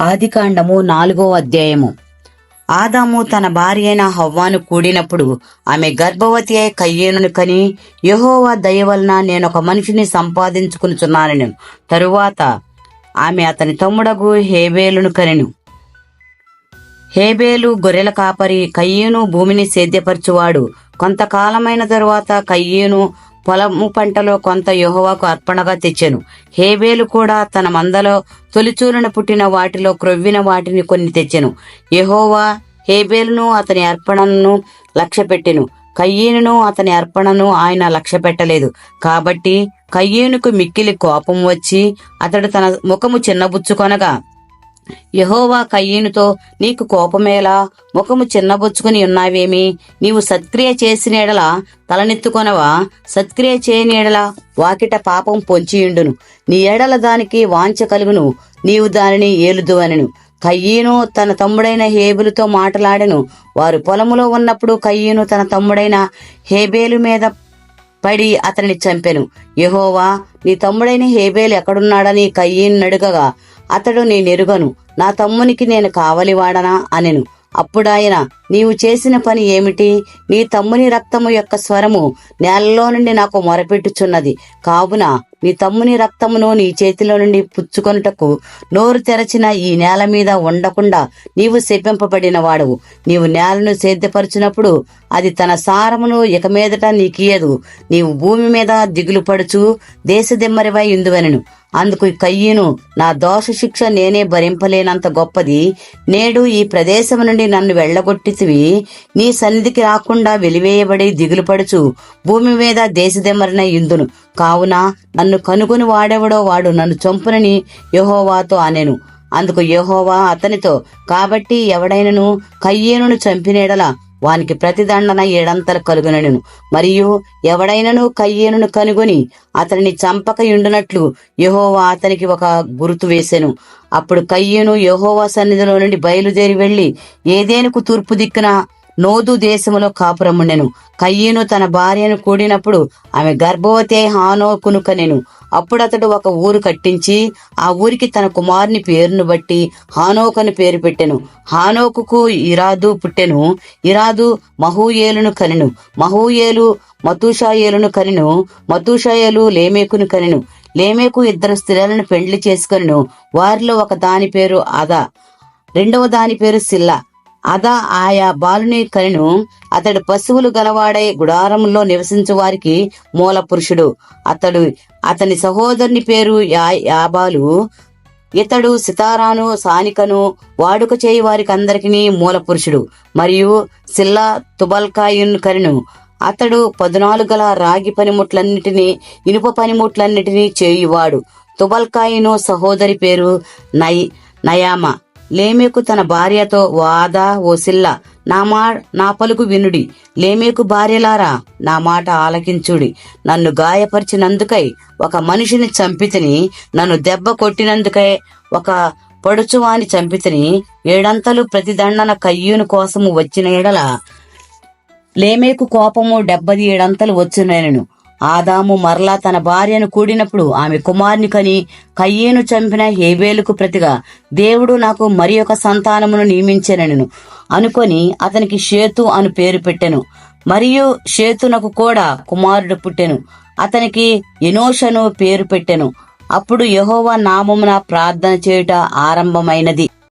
ఆదికాండము నాలుగో అధ్యాయము. ఆదాము తన భార్య అయిన హవ్వాను కూడినప్పుడు ఆమె గర్భవతి అయి కయ్యేనును కని యహోవా దయ వలన నేను ఒక మనిషిని సంపాదించుకునుచున్నానని. తరువాత ఆమె అతని తమ్ముడగు హేబేలును కనెను. హేబేలు గొర్రెల కాపరి కయ్యేను భూమిని సేద్యపరచువాడు. కొంతకాలమైన తరువాత కయ్యేను పొలము పంటలో కొంత యహోవాకు అర్పణగా తెచ్చెను. హేబేలు కూడా తన మందలో తొలిచూలన పుట్టిన వాటిలో క్రొవ్విన వాటిని కొన్ని తెచ్చెను. యహోవా హేబేలును అతని అర్పణను లక్ష్యపెట్టెను. కయ్యేనును అతని అర్పణను ఆయన లక్ష్య పెట్టలేదు కాబట్టి కయ్యేనుకు మిక్కిలి కోపం వచ్చి అతడు తన ముఖము చిన్నబుచ్చుకొనగా యహోవా కయ్యనుతో నీకు కోపమేలా? ముఖము చిన్నబుచ్చుకుని ఉన్నావేమి? నీవు సత్క్రియ చేసిన తలనెత్తుకొనవా? సత్క్రియ చేయని వాకిట పాపం పొంచియుండును. నీ ఏడల దానికి వాంఛ కలుగును. నీవు దానిని ఏలుదువనెను. కయ్యను తన తమ్ముడైన హేబులతో మాటలాడెను. వారు పొలములో ఉన్నప్పుడు కయ్యను తన తమ్ముడైన హేబేలు మీద పడి అతనిని చంపెను. యహోవా నీ తమ్ముడైన హేబేలు ఎక్కడున్నాడని కయ్యను నడుగగా. అతడు నేనెరుగను. నా తమ్మునికి నేను కావలివాడనా? అనెను. అప్పుడాయన నీవు చేసిన పని ఏమిటి? నీ తమ్ముని రక్తము యొక్క స్వరము నేలలో నుండి నాకు మొరపెట్టుచున్నది. కావున నీ తమ్ముని రక్తమును నీ చేతిలో నుండి పుచ్చుకొనుటకు నోరు తెరచిన ఈ నేల మీద ఉండకుండా నీవు శపింపబడిన వాడవు నీవు నేలను సేద్యపరచినప్పుడు అది తన సారమును ఇక మీదట నీకియదు నీవు భూమి మీద దిగులు పడుచు దేశదిమ్మరివై ఇందువనెను అందుకు కయ్యను నా దోష శిక్ష నేనే భరింపలేనంత గొప్పది. నేడు ఈ ప్రదేశం నుండి నన్ను చేసివి నీ సన్నిధికి రాకుండా వెలివేయబడి దిగులుపడుచు భూమి మీద దేశదెమరిన ఇందును కావున నన్ను కనుగొని వాడెవడో వాడు నన్ను చంపునని యహోవాతో అనెను అందుకు యహోవా అతనితో కాబట్టి ఎవడైనను కయ్యేనును చంపినేడలా వానికి ప్రతిదండన ఏడంతలు కలుగునను. మరియు ఎవడైనను కయ్యేనును కనుగొని అతనిని చంపక ఉండునట్లు అతనికి ఒక గుర్తు వేసెను. అప్పుడు కయ్యేను యహోవా సన్నిధిలో నుండి బయలుదేరి వెళ్ళి ఏదేనుకు తూర్పు దిక్కున నోదు దేశములో కాపురముండెను. కయ్యను తన భార్యను కూడినప్పుడు ఆమె గర్భవతి అయి హానోకును కనెను ఒక ఊరు కట్టించి ఆ ఊరికి తన కుమారుని పేరును బట్టి హానోకను పేరు పెట్టెను. హానోకుకు ఇరాదు పుట్టెను. ఇరాదు మహూయేలును కనెను. మహూయేలు మతూషాయేలును కనెను. మతూషాయేలు లేమేకును కనెను. లేమేకు ఇద్దరు స్త్రీలను పెండ్లి చేసుకొనెను. వారిలో ఒక దాని పేరు అదా రెండవ దాని పేరు సిల్లా. అదా ఆయా బాలుని కనిను. అతడు పశువులు గలవాడై గుడారంలో నివసించు వారికి మూల పురుషుడు. అతడు అతని సహోదరుని పేరు యా- యాబాలు. ఇతడు సితారాను సానికను వాడుక చేయి వారికి అందరికి మూల పురుషుడు. మరియు సిల్లా తుబల్కాయున్ కరిను అతడు పద్నాలుగు గల రాగి పనిముట్లన్నిటినీ ఇనుప పనిముట్లన్నిటినీ చేయువాడు. తుబల్కాయును సహోదరి పేరు నై నయామ. లేమేకు తన భార్యతో వాదా ఓ సిల్ల నా మా నా పలుకు వినుడి. లేమేకు భార్యలారా నా మాట ఆలకించుడి. నన్ను గాయపరిచినందుకై ఒక మనిషిని చంపితిని నన్ను దెబ్బ కొట్టినందుకై ఒక పొడుచువాని చంపితిని ఏడంతలు ప్రతిదండన కయ్యూను కోసము వచ్చిన ఎడల లేమేకు కోపము డెబ్బది ఏడంతలు వచ్చినను ఆదాము మరలా తన భార్యను కూడినప్పుడు ఆమె కుమారుని కని కయ్యేను చంపిన హేబేలుకు ప్రతిగా దేవుడు నాకు మరి ఒక సంతానమును నియమించెనను. అనుకొని అతనికి షేతు అను పేరు పెట్టెను. మరియు షేతునకు కూడా కుమారుడు పుట్టెను. అతనికి ఎనోషను పేరు పెట్టెను. అప్పుడు యహోవ నామమున ప్రార్థన చేయుట ఆరంభమైనది.